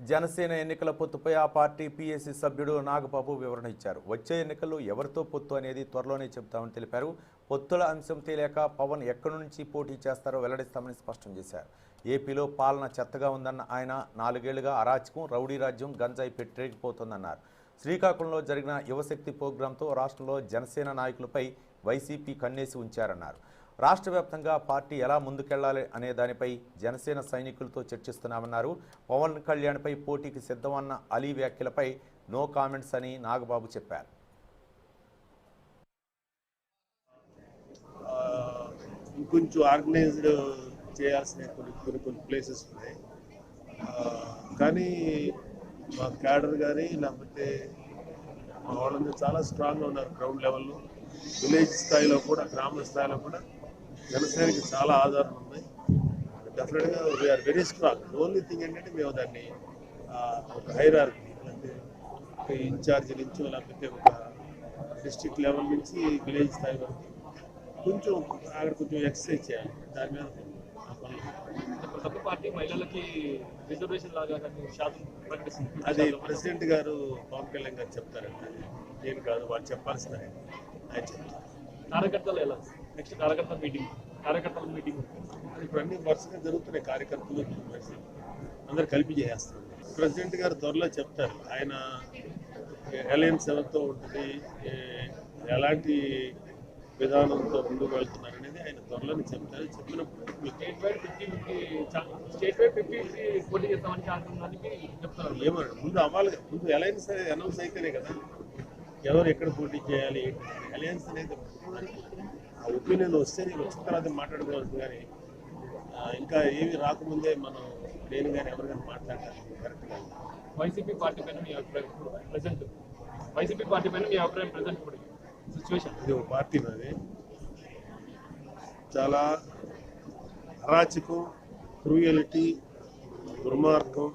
జనసేన ఎన్నికల పొత్తుపై ఆ party PSC సభ్యుడు నాగబాబు వివరణ ఇచ్చారు. వచ్చే ఎన్నికల్లో ఎవరితో పొత్తు అనేది త్వరలోనే చెబుతామని తెలిపారు. పొత్తుల అంశం తెలియక పవన్ ఎక్కడి నుంచి పోటీ చేస్తారో వెల్లడిస్తామని స్పష్టం చేశారు. ఏపీలో పాలన చెత్తగా ఉందన్న ఆయన నాలుగేళ్ళుగా అరాచకం రౌడీ రాజ్యం గంజాయి పెట్టేకపోతోందన్నారు శ్రీకాకుళంలో జరిగిన యువశక్తి ప్రోగ్రాంతో రాష్ట్రంలో జనసేన నాయకులపై వైసీపీ కన్నేసి ఉంచారన్నారు. రాష్ట్ర వ్యాప్తంగా పార్టీ ఎలా ముందుకెళ్ళాలి అనే దానిపై జనసేన సైనికులతో చర్చిస్తున్నామన్నారు. పవన్ కళ్యాణ్పై పోటీకి సిద్ధమన్న అలీ వ్యాఖ్యలపై నో కామెంట్స్ అని నాగబాబు చెప్పారు. ఇంకొంచెం ఆర్గనైజ్డ్ చేయాల్సిన కొన్ని కొన్ని కొన్ని ప్లేసెస్ ఉన్నాయి. కానీ మా క్యాడర్ కానీ లేకపోతే మా వాళ్ళందరూ చాలా స్ట్రాంగ్గా ఉన్నారు గ్రౌండ్ లెవెల్లో విలేజ్ స్థాయిలో కూడా గ్రామ స్థాయిలో కూడా జనసేనకి చాలా ఆధారం ఉన్నాయి. డెఫినెట్గా we're very strong only thing ఏంటంటే మేము దాన్ని ఒక హైరార్కి అంటే ఒక ఇన్ఛార్జ్ నుంచి లేకపోతే ఒక డిస్ట్రిక్ట్ లెవెల్ నుంచి విలేజ్ స్థాయి వరకు కొంచెం అక్కడ కొంచెం ఎక్సర్సైజ్ చేయాలి. దాని మీద. ప్రతి పార్టీ మహిళలకి రిజర్వేషన్ లాగా కానీ శాతం ప్రకటిస్తుంది. అది ప్రెసిడెంట్ గారు పవన్ కళ్యాణ్ గారు చెప్తారంట. అది నేను కాదు వాళ్ళు చెప్పాల్సిన ఆయన చెప్తారు. కార్యకర్తలు ఎలా? నెక్స్ట్ కార్యకర్తల మీటింగ్. కార్యకర్తల మీటింగ్ ఇప్పుడు అన్ని వరుసగా జరుగుతున్నాయి కార్యకర్తలు అందరు కలిపి చేసేస్తారు. ప్రెసిడెంట్ గారు త్వరలో చెప్తారు ఆయన అలయన్స్ ఎవరితో ఉంటుంది ఎలాంటి విధానంతో ముందుకు వెళ్తున్నారు అనేది ఆయన త్వరలోనే చెప్తారు. చెప్పినప్పుడు ఏమన్నా ముందు అవ్వాలి. ముందు అలయన్స్ అనౌన్స్ అయితేనే కదా. ఎవరు ఎక్కడ పోటీ చేయాలి? అలయన్స్ అనేది ఆ ఒపీనియన్ వస్తే నేను వచ్చిన తర్వాత మాట్లాడుకోవచ్చు కానీ ఇంకా ఏమి రాకముందే మనం నేను కానీ ఎవరు కానీ మాట్లాడటానికి కరెక్ట్ కాదు వైసీపీ పార్టీ పైన మీ అభిప్రాయం ప్రెసెంట్ వైసీపీ పార్టీ పైన మీ అభిప్రాయం ప్రెసెంట్ ఇప్పుడు సిచ్యువేషన్ ఇది ఒక పార్టీ నాది. చాలా అరాచకం క్రూయలిటీ దుర్మార్గం